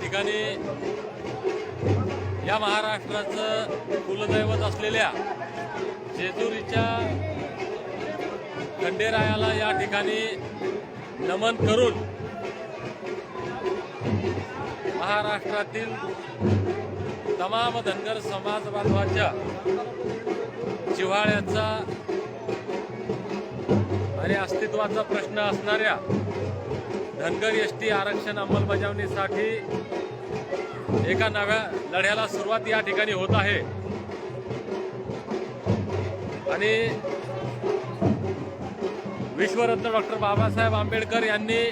ठिकाणी या महाराष्ट्राचं कुलदैवत असलेल्या जेजुरीच्या खंडेरायाला या ठिकाणी नमन करून महाराष्ट्रातील तमाम धनगर समाज बांधवाच्या जिव्हाळ्याचा आणि अस्तित्वाचा प्रश्न असणाऱ्या धनगर एस टी आरक्षण अंमलबजावणीसाठी एका नव्या लढ्याला सुरुवात या ठिकाणी होत आहे. आणि विश्वरत्न डॉक्टर बाबासाहेब आंबेडकर यांनी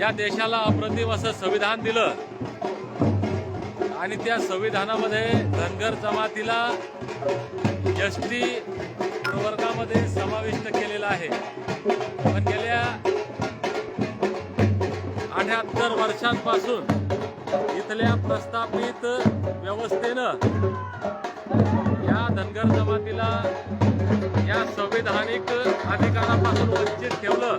या देशाला अप्रतिम असं संविधान दिलं. आणि त्या संविधानामध्ये धनगर जमातीला एस टी वर्गामध्ये समाविष्ट केलेला आहे. पण गेल्या अठ्याहत्तर वर्षांपासून इथल्या प्रस्थापित व्यवस्थेनं या धनगर जमातीला या संविधानिक अधिकारापासून वंचित ठेवलं.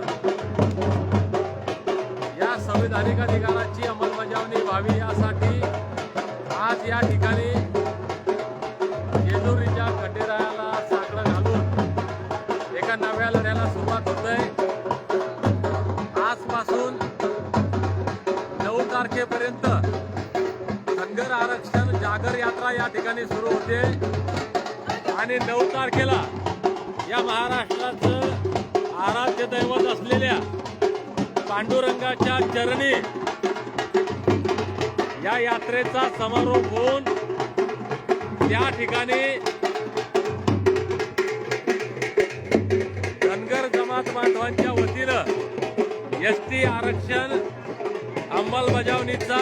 या संविधानिक अधिकाराची अंमलबजावणी व्हावी यासाठी आज या ठिकाणी घालून नव्या लढ्याला सुरुवात होत आहे आजपासून नऊ तारखेपर्यंत धनगर आरक्षण जागर यात्रा या ठिकाणी सुरू होते. आणि नऊ तारखेला या महाराष्ट्राचं आराध्य दैवत असलेल्या पांडुरंगाच्या चरणी या यात्रेचा समारोप होऊन त्या ठिकाणी समाज बांधवांच्या वतीनं एस टी आरक्षण अंमलबजावणीचा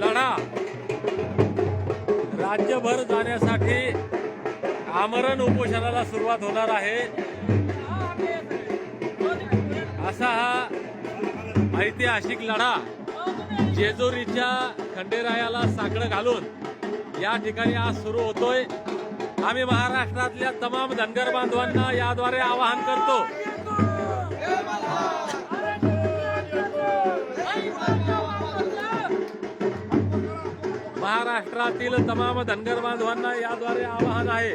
लढा राज्यभर जाण्यासाठी आमरण उपोषणाला सुरुवात होणार आहे. असा हा ऐतिहासिक लढा जेजुरीच्या खंडेरायाला साकडं घालून या ठिकाणी आज सुरू होतोय. आम्ही महाराष्ट्रातल्या तमाम धनगर बांधवांना याद्वारे आवाहन करतो. महाराष्ट्रातील तमाम धनगर बांधवांना याद्वारे आवाहन आहे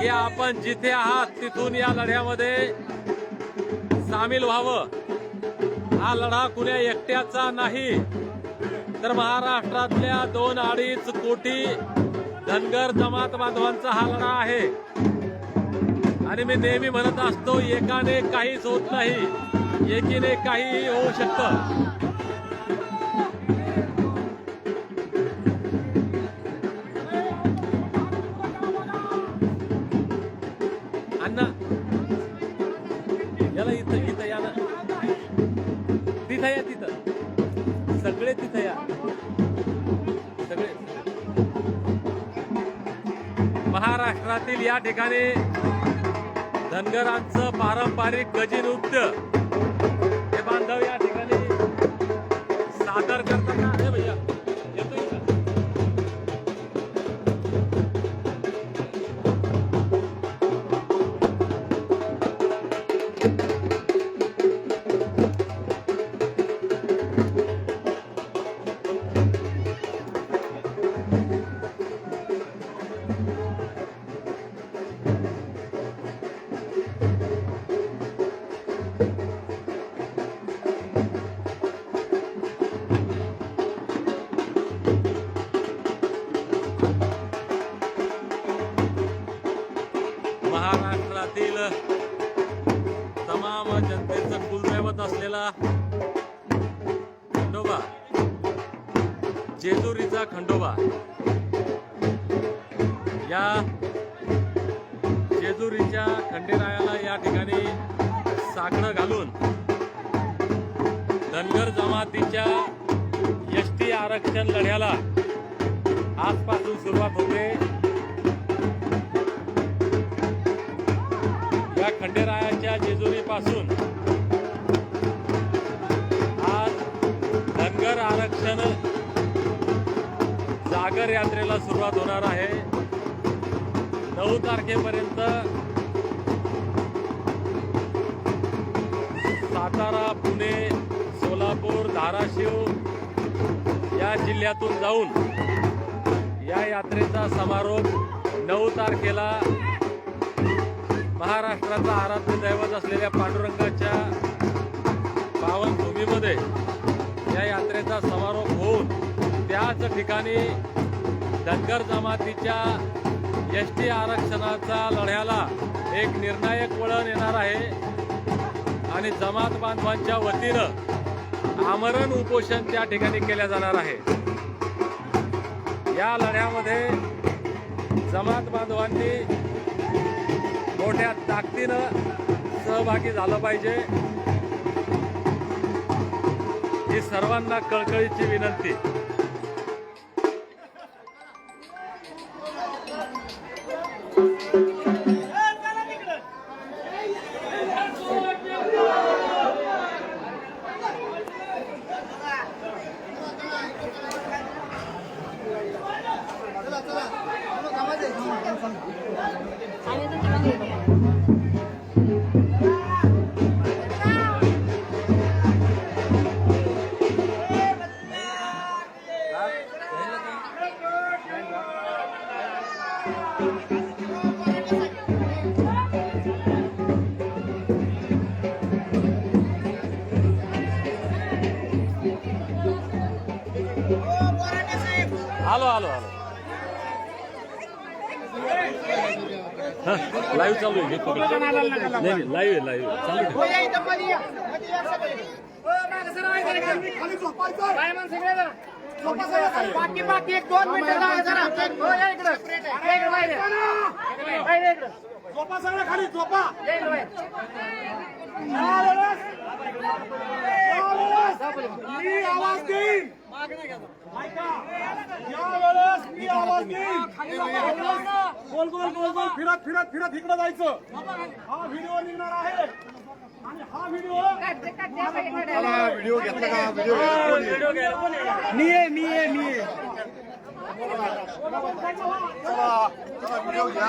की आपण जिथे आहात तिथून या लढ्यामध्ये सामील व्हावं. हा लढा कुण्या एकट्याचा नाही. तर महाराष्ट्रातल्या दोन अडीच कोटी धनगर जमात बांधवांचा हा लढा आहे. आणि मी नेहमी म्हणत असतो एकाने काहीच होत नाही एकीने काहीही होऊ शकतं. महाराष्ट्रातील या ठिकाणी धनगरांचं पारंपरिक गजी नृत्य हे बांधव या ठिकाणी सादर करताना जेजुरीचा खंडोबा. या जेजुरीच्या खंडेरायाला या ठिकाणी साखळं घालून धनगर जमातीच्या एस टी आरक्षण लढ्याला आजपासून सुरुवात होते. या खंडेरायाच्या जेजुरीपासून आज धनगर आरक्षण सागर यात्रेला सुरुवात होणार आहे. नऊ तारखेपर्यंत सातारा पुणे सोलापूर धाराशिव या जिल्ह्यातून जाऊन या यात्रेचा समारोप नऊ तारखेला महाराष्ट्राचा आराध्य दैवत असलेल्या पांडुरंगाच्या पावनभूमीमध्ये या यात्रेचा समारोप होऊन त्याच ठिकाणी धनगर जमातीच्या एस टी आरक्षणाचा लढ्याला एक निर्णायक वळण येणार आहे. आणि जमात बांधवांच्या वतीनं आमरण उपोषण त्या ठिकाणी केल्या जाणार आहे. या लढ्यामध्ये जमात बांधवांनी मोठ्या ताकदीनं सहभागी झालं पाहिजे. ही सर्वांना कळकळीची विनंती. नाही नाही लाईव्ह आहे लाईव्ह चालू ठेव. बाकी बाकी एक दोन मिनिटं जरा. हो, इकडं. इकडं बाहेर या. बाहेर या इकडं. झोपा सगळं खाली झोपा. मी आवाज देईन यावेळेस मी आवाज देईन. गोल गोल गोल गोल फिरत फिरत फिरत इकडे जायचं. हा व्हिडिओ निघणार आहे. आणि हा व्हिडिओ व्हिडिओ घेतला का? व्हिडिओ. मी आहे मी आहे मी आहे. व्हिडिओ घ्या.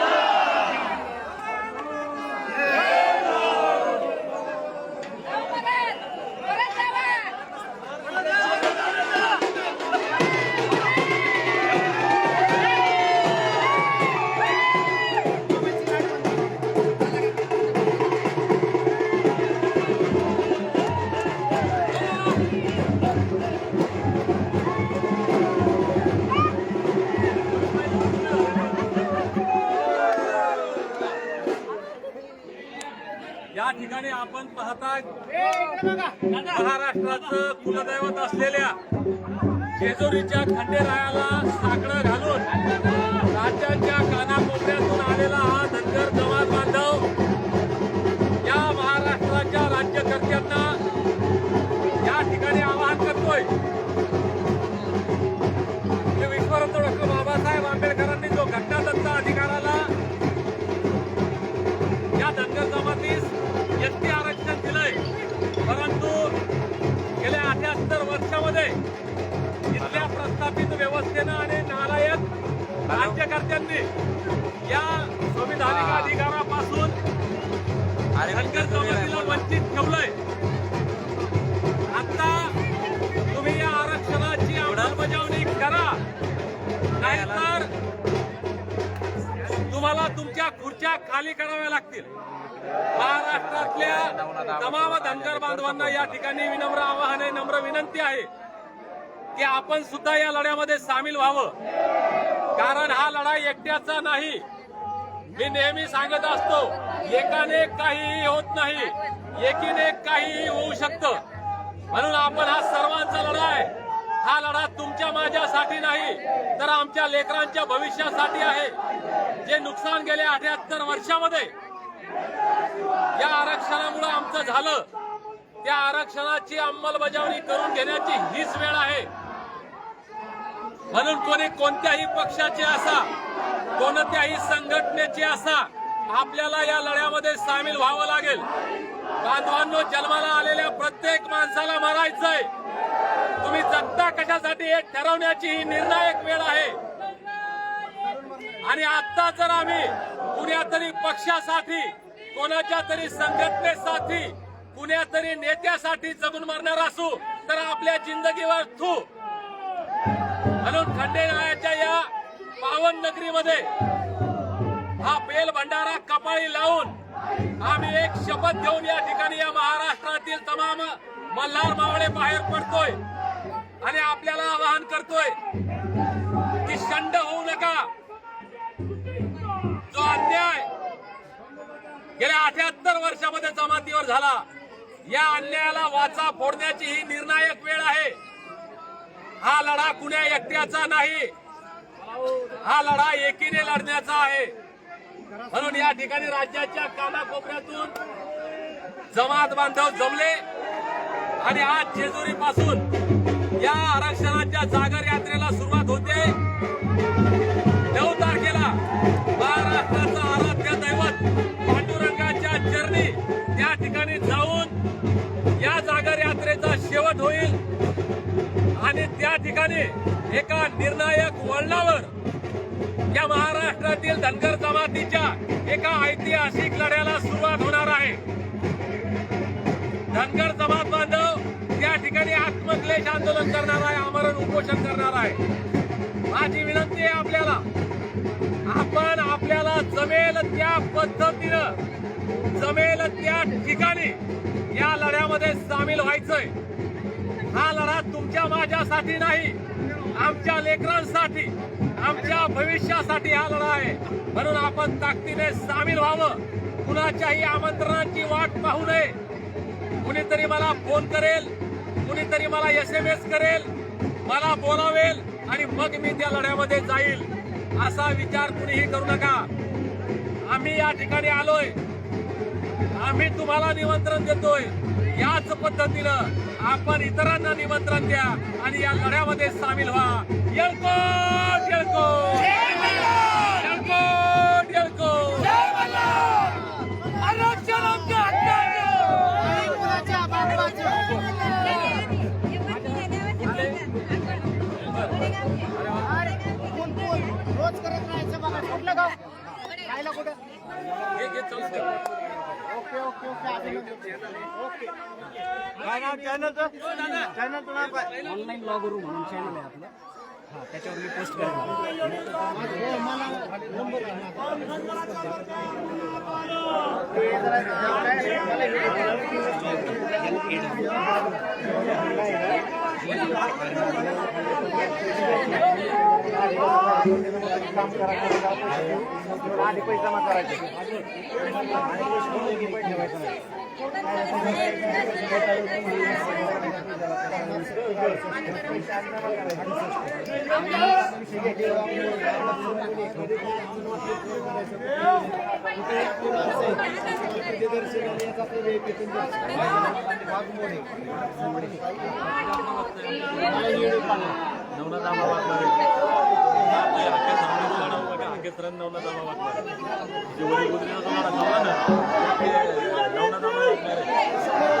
आपण पाहता महाराष्ट्राचं कुलदैवत असलेल्या जेजुरीच्या खंडेरायाला साकडं घालून राज्याच्या कानाकोपऱ्यातून आलेला हा धनगर जमात बांधव या महाराष्ट्राच्या राज्यकर्त्यांना या ठिकाणी आवाहन करतोय. अठ्याहत्तर वर्षामध्ये इथल्या प्रस्थापित व्यवस्थेनं आणि नालायक राज्यकर्त्यांनी या संविधानिक अधिकारापासून धनगर वंचित ठेवलंय. आता तुम्ही या आरक्षणाची अंमलबजावणी करा. नाहीतर तुमच्या खुर्च्या खाली कराव्या लागतील. महाराष्ट्रातल्या तमाम धनगर बांधवांना या ठिकाणी विनम्र आवाहन आहे नम्र विनंती आहे की आपण सुद्धा या लढ्यामध्ये सामील व्हावं. कारण हा लढा एकट्याचा नाही. मी नेहमी सांगत असतो एकाने काहीही होत नाही एकीने काहीही होऊ शकतं. म्हणून आपण हा सर्वांचा लढा आहे. हा लढा तुमच्या माझ्यासाठी नाही तर आमच्या लेकरांच्या भविष्यासाठी आहे. जे नुकसान गेले अठ्याहत्तर वर्षामध्ये या आरक्षणामुळे आमचं झालं त्या आरक्षणाची अंमलबजावणी करून घेण्याची हीच वेळ आहे. म्हणून कोणी कोणत्याही पक्षाचे असा कोणत्याही संघटनेचे असा आपल्याला या लढ्यामध्ये सामील व्हावं लागेल. बांधवांनो जन्माला आलेल्या प्रत्येक माणसाला मारायचंय. तुम्ही जगता कशासाठी हे ठरवण्याची ही निर्णायक वेळ आहे. आणि आता जर आम्ही कुण्यातरी पक्षासाठी कोणाच्या तरी संघटनेसाठी कुण्यातरी नेत्यासाठी जगून मारणार असू तर आपल्या जिंदगीवर थू. म्हणून खंडेरायाच्या या पावन नगरीमध्ये हा बेल भंडारा कपाळी लावून आम्ही एक शपथ घेऊन या ठिकाणी या महाराष्ट्रातील तमाम मल्हार मावळे बाहेर पडतोय. आणि आपल्याला आवाहन करतोय की शंड होऊ नका. जो अन्याय गेल्या अठ्याहत्तर वर्षामध्ये जमातीवर झाला या अन्यायाला वाचा फोडण्याची ही निर्णायक वेळ आहे. हा लढा कुण्या एकट्याचा नाही हा लढा एकीने लढण्याचा आहे. म्हणून या ठिकाणी राज्याच्या कानाकोपऱ्यातून जमात बांधव जमले आणि आज जेजुरी पासून या आरक्षणाच्या जागर यात्रेला सुरुवात होते. नऊ तारखेला महाराष्ट्राचं आराध्य दैवत पांडुरंगाच्या चरणी त्या ठिकाणी जाऊन या जागर यात्रेचा शेवट होईल. आणि त्या ठिकाणी एका निर्णायक वळणावर या महाराष्ट्रातील धनगर जमातीच्या एका ऐतिहासिक लढ्याला सुरुवात होणार आहे. धनगर जमात बांधव त्या ठिकाणी आत्मक्लेश आंदोलन करणार आहे आमरण उपोषण करणार आहे माझी विनंती आहे आपल्याला आपण आपल्याला जमेल त्या पद्धतीनं जमेल त्या ठिकाणी या लढ्यामध्ये सामील व्हायचंय. हा लढा तुमच्या माझ्यासाठी नाही आमच्या लेकरांसाठी आमच्या भविष्यासाठी हा लढा आहे. म्हणून आपण ताकदीने सामील व्हावं. कुणाच्याही आमंत्रणाची वाट पाहू नये. कुणीतरी मला फोन करेल. कुणीतरी मला एस एम एस करेल मला बोलावेल आणि मग मी त्या लढ्यामध्ये जाईल. असा विचार कुणीही करू नका. आम्ही या ठिकाणी आलोय. आम्ही तुम्हाला निमंत्रण देतोय. याच पद्धतीनं आपण इतरांना निमंत्रण द्या आणि या लढ्यामध्ये सामील व्हा. येळको येळको काय नाव चॅनलचं चॅनलचं नाव काय ऑनलाईन लॉ गुरु म्हणून चॅनल आहे आपलं हा त्याच्यावर मी पोस्ट करेन आधी पैसे जमा करायचे नवनाथ आंबा वाटणार आहे. आपल्या हाकेत सामने लढावं बघा, हाकेत रन नवनाथ आंबा वाटणार आहे. जे वडील गुजरीला तुम्हाला कळलं ना, ते नवनाथ आंबा वाटणार आहे.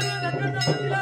महाराष्ट्रातील